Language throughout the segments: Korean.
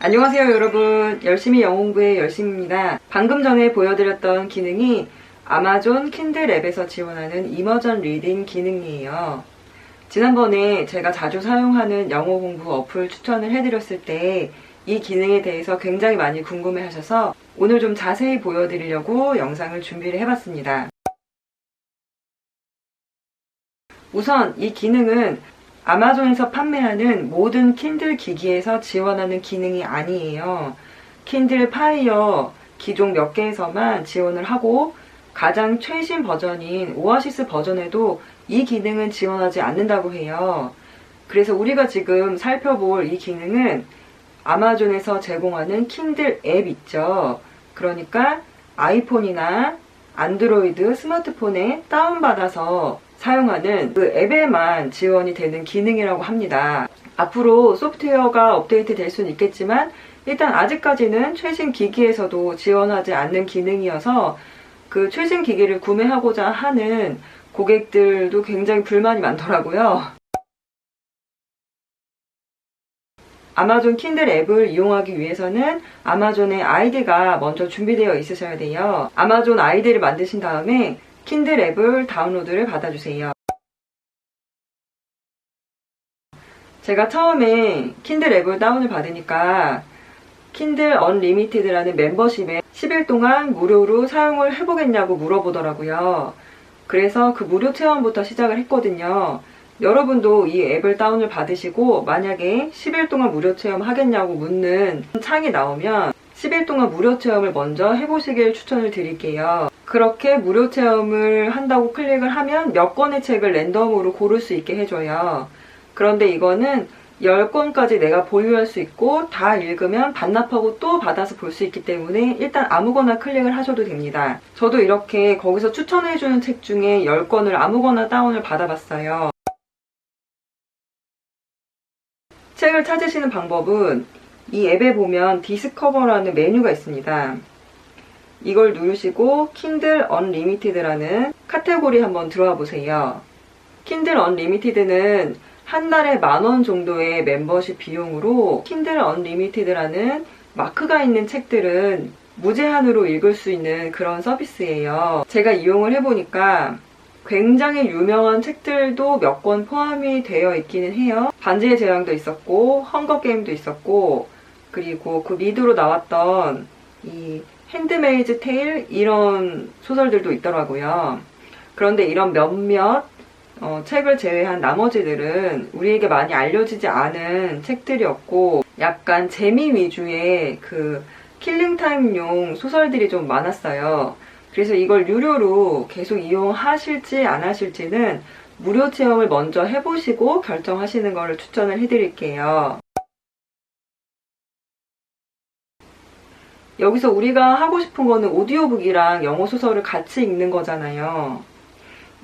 안녕하세요 여러분. 열심히 영어 공부의 열심입니다. 방금 전에 보여드렸던 기능이 아마존 킨들 앱에서 지원하는 이머전 리딩 기능이에요. 지난번에 제가 자주 사용하는 영어 공부 어플 추천을 해드렸을 때 이 기능에 대해서 굉장히 많이 궁금해 하셔서 오늘 좀 자세히 보여드리려고 영상을 준비를 해봤습니다 우선 이 기능은 아마존에서 판매하는 모든 킨들 기기에서 지원하는 기능이 아니에요. 킨들 파이어 기종 몇 개에서만 지원을 하고 가장 최신 버전인 오아시스 버전에도 이 기능은 지원하지 않는다고 해요. 그래서 우리가 지금 살펴볼 이 기능은 아마존에서 제공하는 킨들 앱 있죠. 그러니까 아이폰이나 안드로이드 스마트폰에 다운받아서 사용하는 그 앱에만 지원이 되는 기능이라고 합니다. 앞으로 소프트웨어가 업데이트 될 수는 있겠지만 일단 아직까지는 최신 기기에서도 지원하지 않는 기능이어서 그 최신 기기를 구매하고자 하는 고객들도 굉장히 불만이 많더라고요. 아마존 킨들 앱을 이용하기 위해서는 아마존의 아이디가 먼저 준비되어 있으셔야 돼요. 아마존 아이디를 만드신 다음에 킨들 앱을 다운로드를 받아주세요. 제가 처음에 킨들 앱을 다운을 받으니까 킨들 언리미티드라는 멤버십에 10일 동안 무료로 사용을 해보겠냐고 물어보더라고요. 그래서 그 무료 체험부터 시작을 했거든요. 여러분도 이 앱을 다운을 받으시고 만약에 10일 동안 무료 체험 하겠냐고 묻는 창이 나오면 10일 동안 무료 체험을 먼저 해보시길 추천을 드릴게요. 그렇게 무료 체험을 한다고 클릭을 하면 몇 권의 책을 랜덤으로 고를 수 있게 해줘요. 그런데 이거는 10권까지 내가 보유할 수 있고 다 읽으면 반납하고 또 받아서 볼 수 있기 때문에 일단 아무거나 클릭을 하셔도 됩니다. 저도 이렇게 거기서 추천해주는 책 중에 10권을 아무거나 다운을 받아봤어요. 책을 찾으시는 방법은 이 앱에 보면 디스커버라는 메뉴가 있습니다. 이걸 누르시고 킨들 언리미티드라는 카테고리 한번 들어와 보세요. 킨들 언리미티드는 한 달에 만 원 정도의 멤버십 비용으로 킨들 언리미티드라는 마크가 있는 책들은 무제한으로 읽을 수 있는 그런 서비스예요. 제가 이용을 해보니까 굉장히 유명한 책들도 몇 권 포함이 되어 있기는 해요. 반지의 제왕도 있었고, 헝거게임도 있었고, 그리고 그 미드로 나왔던 이 핸드메이드 테일 이런 소설들도 있더라고요. 그런데 이런 몇몇 어, 책을 제외한 나머지들은 우리에게 많이 알려지지 않은 책들이었고 약간 재미 위주의 그 킬링타임용 소설들이 좀 많았어요. 그래서 이걸 유료로 계속 이용하실지 안 하실지는 무료 체험을 먼저 해보시고 결정하시는 것을 추천을 해드릴게요. 여기서 우리가 하고 싶은 거는 오디오북이랑 영어 소설을 같이 읽는 거잖아요.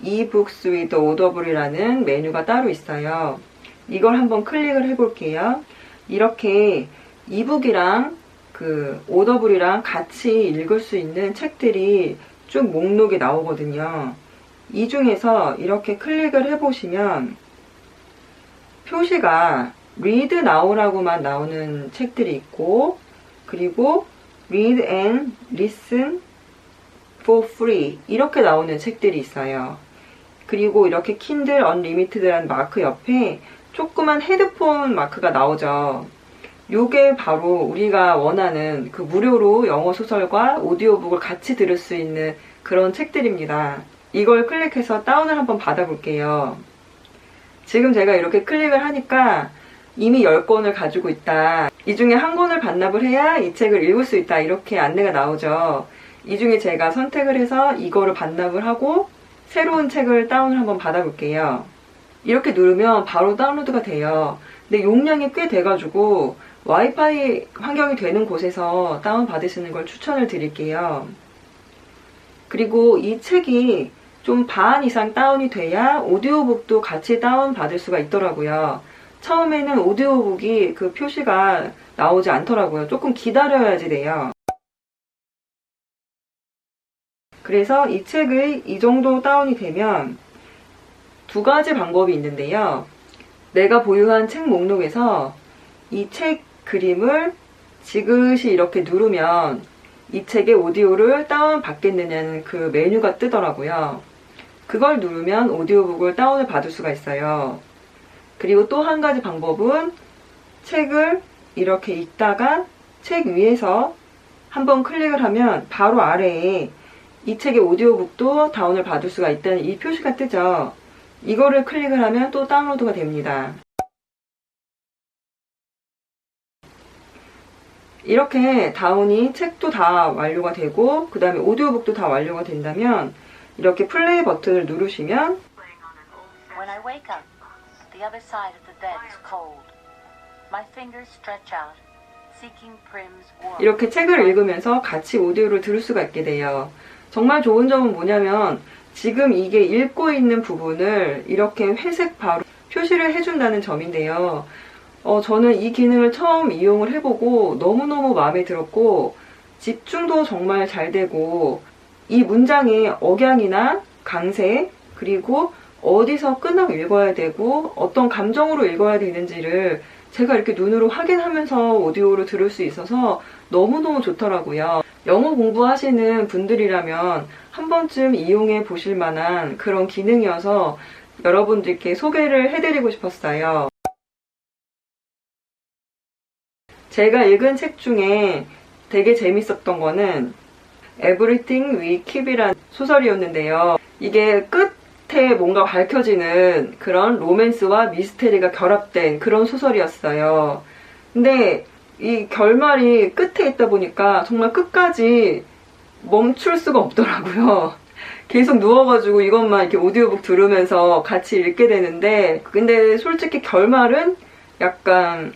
eBooks with Audible이라는 메뉴가 따로 있어요. 이걸 한번 클릭을 해볼게요. 이렇게 이북이랑 그 오더블이랑 같이 읽을 수 있는 책들이 쭉 목록이 나오거든요. 이 중에서 이렇게 클릭을 해보시면 표시가 read now라고만 나오는 책들이 있고 그리고 read and listen for free 이렇게 나오는 책들이 있어요. 그리고 이렇게 킨들 언리미티드라는 마크 옆에 조그만 헤드폰 마크가 나오죠. 요게 바로 우리가 원하는 그 무료로 영어 소설과 오디오북을 같이 들을 수 있는 그런 책들입니다. 이걸 클릭해서 다운을 한번 받아볼게요. 지금 제가 이렇게 클릭을 하니까 이미 10권을 가지고 있다. 이 중에 한 권을 반납을 해야 이 책을 읽을 수 있다. 이렇게 안내가 나오죠. 이 중에 제가 선택을 해서 이거를 반납을 하고 새로운 책을 다운을 한번 받아볼게요. 이렇게 누르면 바로 다운로드가 돼요. 근데 용량이 꽤 돼가지고 와이파이 환경이 되는 곳에서 다운 받으시는 걸 추천을 드릴게요. 그리고 이 책이 좀 반 이상 다운이 돼야 오디오북도 같이 다운 받을 수가 있더라고요. 처음에는 오디오북이 그 표시가 나오지 않더라고요. 조금 기다려야지 돼요. 그래서 이 책의 이 정도 다운이 되면 두 가지 방법이 있는데요. 내가 보유한 책 목록에서 이 책 그림을 지그시 이렇게 누르면 이 책의 오디오를 다운 받겠느냐는 그 메뉴가 뜨더라고요. 그걸 누르면 오디오북을 다운을 받을 수가 있어요. 그리고 또 한 가지 방법은 책을 이렇게 읽다가 책 위에서 한번 클릭을 하면 바로 아래에 이 책의 오디오북도 다운을 받을 수가 있다는 이 표시가 뜨죠. 이거를 클릭을 하면 또 다운로드가 됩니다. 이렇게 다운이 책도 다 완료가 되고 그 다음에 오디오북도 다 완료가 된다면 이렇게 플레이 버튼을 누르시면 the other side of the bed is cold. My fingers stretch out, seeking Prim's warmth. 이렇게 책을 읽으면서 같이 오디오를 들을 수가 있게 돼요. 정말 좋은 점은 뭐냐면 지금 이게 읽고 있는 부분을 이렇게 회색 바로 표시를 해준다는 점인데요. 어, 저는 이 기능을 처음 이용을 해보고 너무너무 마음에 들었고 집중도 정말 잘 되고 이 문장의 억양이나 강세 그리고 어디서 끊어 읽어야 되고 어떤 감정으로 읽어야 되는지를 제가 이렇게 눈으로 확인하면서 오디오로 들을 수 있어서 너무너무 좋더라고요. 영어 공부하시는 분들이라면 한 번쯤 이용해 보실 만한 그런 기능이어서 여러분들께 소개를 해드리고 싶었어요. 제가 읽은 책 중에 되게 재밌었던 거는 Everything We Keep이라는 소설이었는데요. 이게 끝에 뭔가 밝혀지는 그런 로맨스와 미스테리가 결합된 그런 소설이었어요. 근데 이 결말이 끝에 있다 보니까 정말 끝까지 멈출 수가 없더라고요. 계속 누워가지고 이것만 이렇게 오디오북 들으면서 같이 읽게 되는데, 근데 솔직히 결말은 약간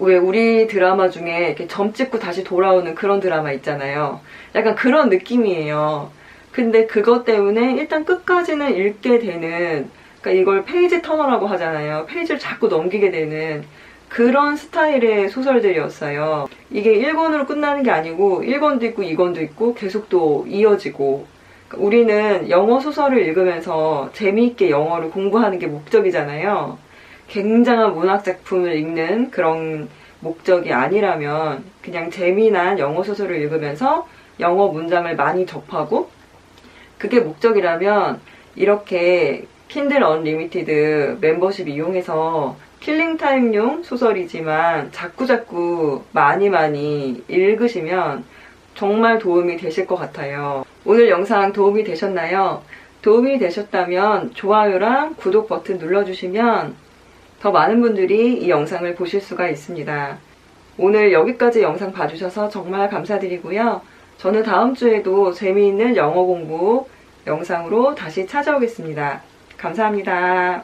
왜 우리 드라마 중에 이렇게 점 찍고 다시 돌아오는 그런 드라마 있잖아요. 약간 그런 느낌이에요. 근데 그것 때문에 일단 끝까지는 읽게 되는, 그러니까 이걸 페이지 터너라고 하잖아요. 페이지를 자꾸 넘기게 되는 그런 스타일의 소설들이었어요. 이게 1권으로 끝나는 게 아니고 1권도 있고 2권도 있고 계속 또 이어지고 그러니까 우리는 영어 소설을 읽으면서 재미있게 영어를 공부하는 게 목적이잖아요. 굉장한 문학 작품을 읽는 그런 목적이 아니라면 그냥 재미난 영어 소설을 읽으면서 영어 문장을 많이 접하고 그게 목적이라면 이렇게 킨들 언리미티드 멤버십 이용해서 킬링타임용 소설이지만 자꾸자꾸 많이 많이 읽으시면 정말 도움이 되실 것 같아요. 오늘 영상 도움이 되셨나요? 도움이 되셨다면 좋아요랑 구독 버튼 눌러주시면 더 많은 분들이 이 영상을 보실 수가 있습니다. 오늘 여기까지 영상 봐주셔서 정말 감사드리고요. 저는 다음 주에도 재미있는 영어 공부 영상으로 다시 찾아오겠습니다. 감사합니다.